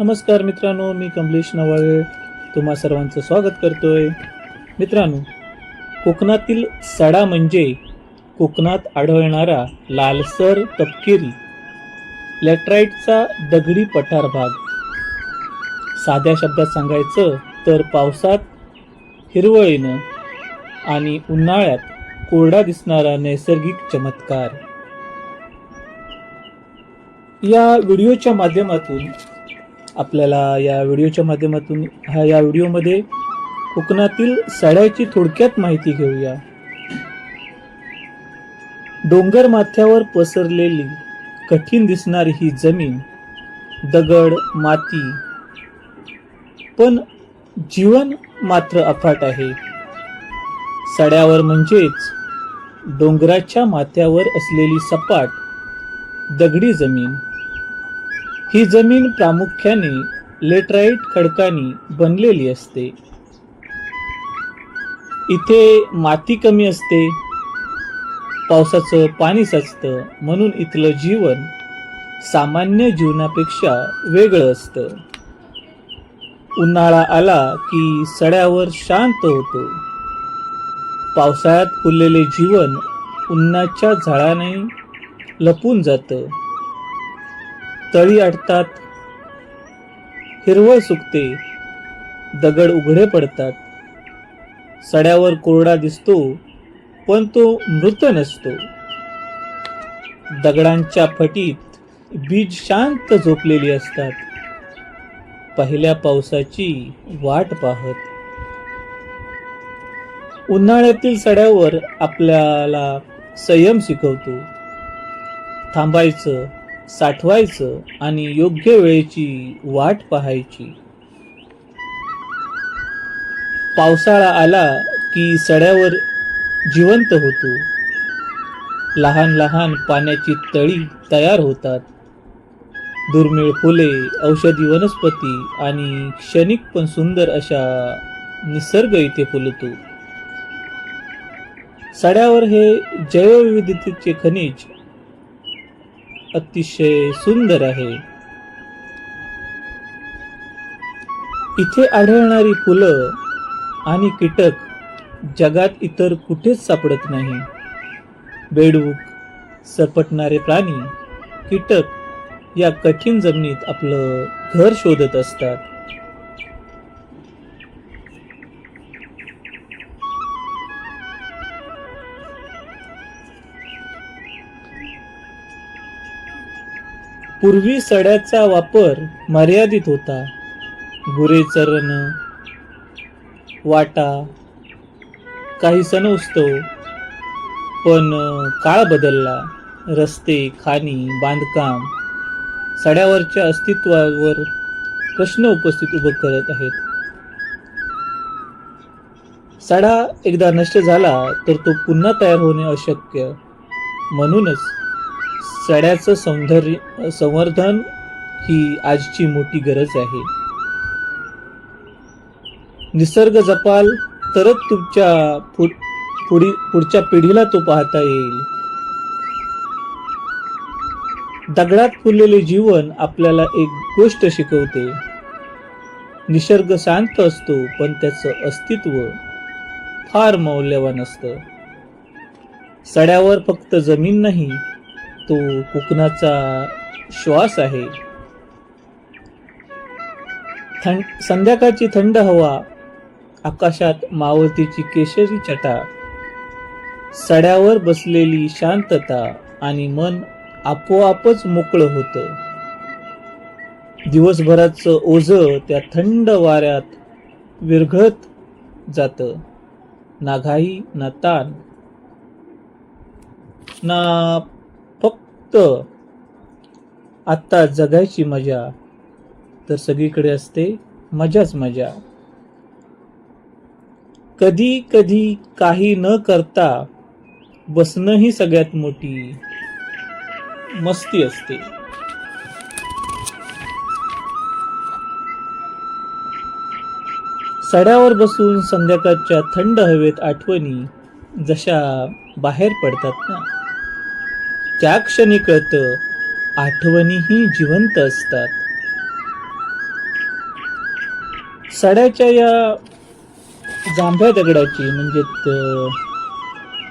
नमस्कार मित्रांनो मी कमलेश नवाळे तुम्हा सर्वांचं स्वागत करतोय. मित्रांनो कोकणातील सडा म्हणजे कोकणात आढळणारा लालसर तपकिरी लॅटराईटचा दगडी पठार भाग. साध्या शब्दात सांगायचं तर पावसात हिरवळीनं आणि उन्हाळ्यात कोरडा दिसणारा नैसर्गिक चमत्कार. या व्हिडिओच्या माध्यमातून आपल्याला या व्हिडिओच्या माध्यमातून हा या व्हिडिओमध्ये कोकणातील सड्याची थोडक्यात माहिती घेऊया. डोंगर माथ्यावर पसरलेली कठीण दिसणारी ही जमीन दगड माती पण जीवन मात्र अफाट आहे. सड्यावर म्हणजेच डोंगराच्या माथ्यावर असलेली सपाट दगडी जमीन. ही जमीन प्रामुख्याने लेटराईट खडकानी बनलेली असते. इथे माती कमी असते पावसाचं पाणी साचतं म्हणून इथलं जीवन सामान्य जीवनापेक्षा वेगळं असतं. उन्हाळा आला की सड्यावर शांत होतो. पावसाळ्यात फुललेले जीवन उन्हाच्या झाडाने लपून जातं. तळी अडतात हिरवळ सुकते दगड उघडे पडतात. सड्यावर कोरडा दिसतो पण तो मृत नसतो. दगडांच्या फटीत बीज शांत झोपलेली असतात. पहिल्या पावसाची वाट पाहत. उन्हाळ्यातील सड्यावर आपल्याला संयम शिकवतो. थांबायचं साठवायचं आणि योग्य वेळेची वाट पाहायची. पावसाळा आला की सड्यावर जिवंत होतो. लहान लहान पाण्याची तळी तयार होतात. दुर्मिळ फुले औषधी वनस्पती आणि क्षणिक पण सुंदर अशा निसर्ग इथे फुलतो. सड्यावर हे जैवविविधतेचे खनिज अतिशय सुंदर आहे. इथे आढळणारी फुलं आणि कीटक जगात इतर कुठेच सापडत नाही. बेडूक सरपटणारे प्राणी कीटक या कठीण जमिनीत आपलं घर शोधत असतात. पूर्वी सड्याचा वापर मर्यादित होता. गुरे चरण वाटा काही सण उत्सव पण काळ बदलला. रस्ते खाणी बांधकाम सड्यावरच्या अस्तित्वावर प्रश्न उपस्थित उभं करत आहेत. सडा एकदा नष्ट झाला तर तो पुन्हा तयार होणे अशक्य. म्हणूनच सड्याचं सौंदर्य संवर्धन ही आजची मोठी गरज आहे. निसर्ग जपाल तरच तुमच्या पुढी पुढच्या पिढीला तो पाहता येईल. दगडात फुललेले जीवन आपल्याला एक गोष्ट शिकवते. निसर्ग शांत असतो पण त्याचं अस्तित्व फार मौल्यवान असतं. सड्यावर फक्त जमीन नाही तो कोकणाचा श्वास आहे. थंड संध्याकाळची थंड हवा आकाशात मावळतीची केशरी छटा सड्यावर बसलेली शांतता आणि मन आपोआपच मोकळं होतं. दिवसभराचं ओझ त्या थंड वाऱ्यात विरघळत जातं. ना घाई ना ताण ना फक्त आत्ता जगायची मजा तर सगळीकडे असते मजाच मजा. कधी कधी काही न करता बसणं ही सगळ्यात मोठी मस्ती असते. सड्यावर बसून संध्याकाळच्या थंड हवेत आठवणी जशा बाहेर पडतात ना. त्या क्षणी कळतं आठवणीही जिवंत असतात. सड्याच्या या जांभ्या दगडाची म्हणजे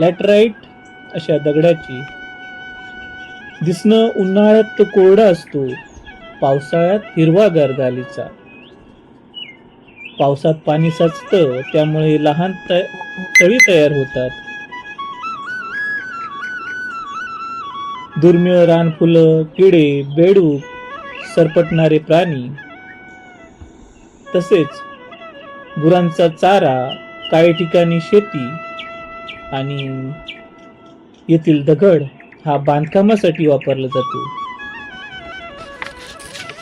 लॅटराईट अशा दगडाची दिसणं उन्हाळ्यात तो कोरडा असतो पावसाळ्यात हिरवागार गालीचा पावसात पाणी साचतं त्यामुळे लहान त तळी तयार होतात. दुर्मिळ रानफुलं किडे बेडूक सरपटणारे प्राणी. तसेच गुरांचा चारा काही ठिकाणी शेती आणि येथील दगड हा बांधकामासाठी वापरला जातो.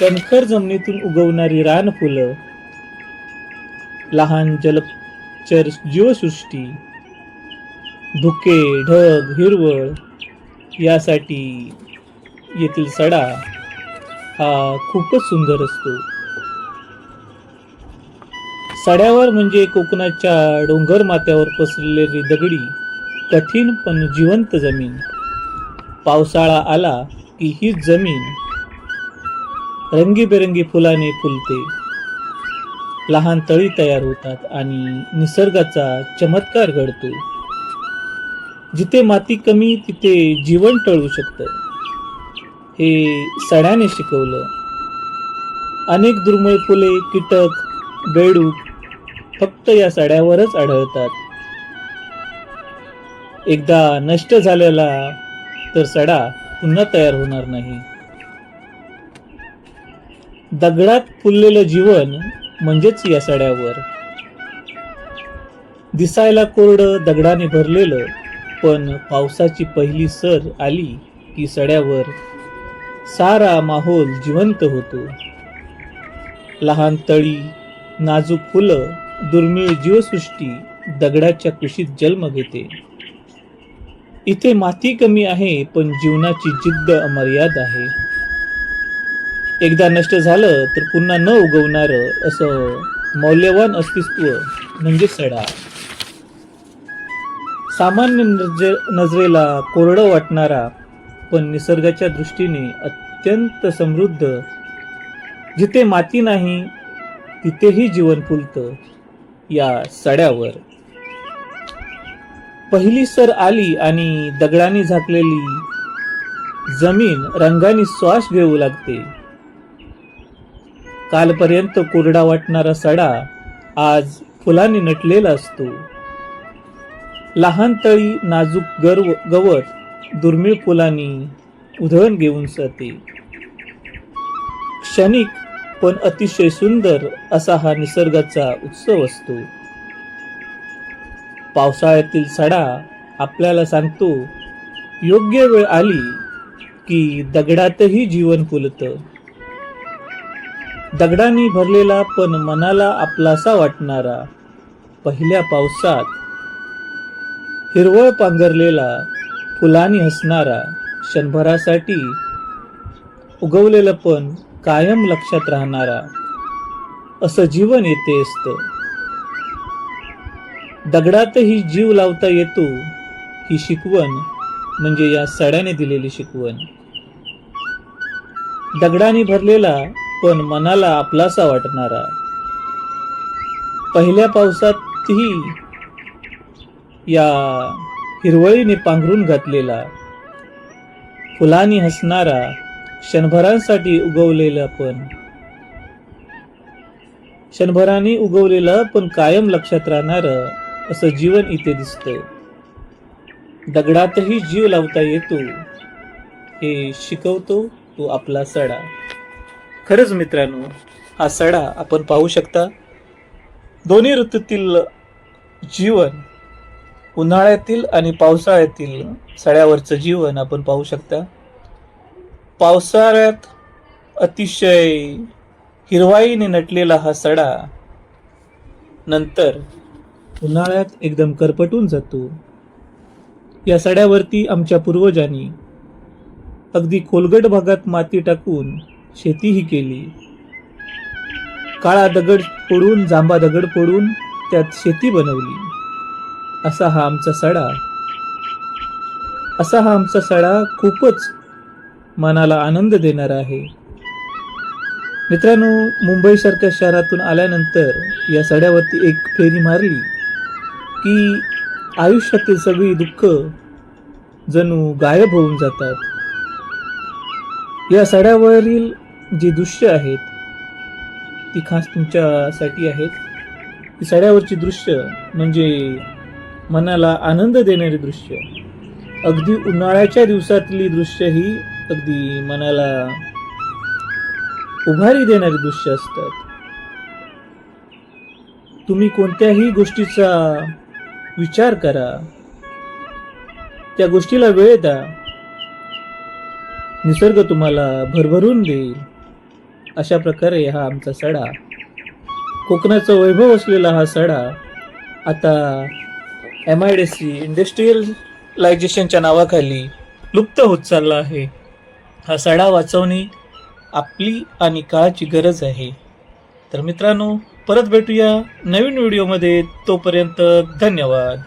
कणखर जमिनीतून उगवणारी रानफुलं लहान जलचर जीवसृष्टी धुके ढग हिरवळ यासाठी येथील सडा हा खूपच सुंदर असतो. सड्यावर म्हणजे कोकणाच्या डोंगर माथ्यावर पसरलेली दगडी कठीण पण जिवंत जमीन. पावसाळा आला की ही जमीन रंगीबेरंगी फुलाने फुलते. लहान तळी तयार होतात आणि निसर्गाचा चमत्कार घडतो. जिथे माती कमी तिथे जीवन टळू शकतं. हे सड्याने शिकवलं. अनेक दुर्मिळ फुले कीटक बेडूक फक्त या सड्यावरच आढळतात. एकदा नष्ट झालेला तर सडा पुन्हा तयार होणार नाही. दगडात फुललेलं जीवन म्हणजेच या सड्यावर. दिसायला कोरडं दगडाने भरलेलं पण पावसाची पहिली सर आली की सड्यावर सारा माहोल जिवंत होतो. लहान तळी नाजूक फुलं दुर्मिळ जीवसृष्टी दगडाच्या कुशीत जन्म घेते. इथे माती कमी आहे पण जीवनाची जिद्द अमर्याद आहे. एकदा नष्ट झालं तर पुन्हा न उगवणार असं मौल्यवान अस्तित्व म्हणजे सडा. सामान्य नजे नजरेला कोरडं वाटणारा पण निसर्गाच्या दृष्टीने अत्यंत समृद्ध. जिथे माती नाही तिथेही जीवन फुलतं या सड्यावर. पहिली सर आली आणि दगडाने झाकलेली जमीन रंगाने श्वास घेऊ लागते. कालपर्यंत कोरडा वाटणारा सडा आज फुलांनी नटलेला असतो. लहान तळी नाजूक गर्व गवत दुर्मिळ फुलांनी उधळण घेऊन जाते क्षणिक पण अतिशय सुंदर असा हा निसर्गाचा उत्सव असतो. पावसाळ्यातील सडा आपल्याला सांगतो योग्य वेळ आली की दगडातही जीवन फुलतं. दगडांनी भरलेला पण मनाला आपलासा वाटणारा पहिल्या पावसात हिरवळ पांघरलेला फुलांनी हसणारा क्षणभरासाठी उगवलेलं पण कायम लक्षात राहणारा असं जीवन येते असतं. दगडातही जीव लावता येतो ही शिकवण म्हणजे या सड्याने दिलेली शिकवण. दगडाने भरलेला पण मनाला आपलासा वाटणारा. पहिल्या पावसातही या हिरवळीने पांघरून घातलेला फुलांनी हसणारा क्षणभरांसाठी उगवलेला पण. क्षणभराने उगवलेलं पण कायम लक्षात राहणार असं जीवन इथे दिसतं दगडातही जीव लावता येतो हे शिकवतो तो आपला सडा. खरंच मित्रांनो हा सडा आपण पाहू शकता. दोन्ही ऋतूतील जीवन उन्हाळ्यातील आणि पावसाळ्यातील सड्यावरचं जीवन आपण पाहू शकता. पावसाळ्यात अतिशय हिरवाईने नटलेला हा सडा नंतर उन्हाळ्यात एकदम करपटून जातो. या सड्यावरती आमच्या पूर्वजांनी अगदी खोलगट भागात माती टाकून शेतीही केली. काळा दगड फोडून जांबा दगड फोडून त्यात शेती बनवली. असा हा आमचा सडा. असा हा आमचा सडा खूपच मनाला आनंद देणारा आहे. मित्रांनो मुंबईसारख्या शहरातून आल्यानंतर या सड्यावरती एक फेरी मारली की आयुष्यातील सगळी दुःख जणू गायब होऊन जातात. या सड्यावरील जी दृश्य आहेत ती खास तुमच्यासाठी आहेत. ती सड्यावरची दृश्य म्हणजे मनाला आनंद देणारी दृश्य अगदी उन्हाळ्याच्या दिवसातली दृश्य ही अगदी मनाला उभारी देणारी दृश्य असतात. तुम्ही कोणत्याही गोष्टीचा विचार करा. त्या गोष्टीला वेळ द्या. निसर्ग तुम्हाला भरभरून देईल. अशा प्रकारे हा आमचा सडा. कोकणाचा वैभव असलेला हा सडा आता एम आय डी सी इंडस्ट्रीयलायझेशनच्या नावाखाली लुप्त होत चालला आहे. हा सडा वाचवणे आपली आणि काळाची गरज आहे. तर मित्रांनो परत भेटूया नवीन व्हिडिओमध्ये तोपर्यंत धन्यवाद.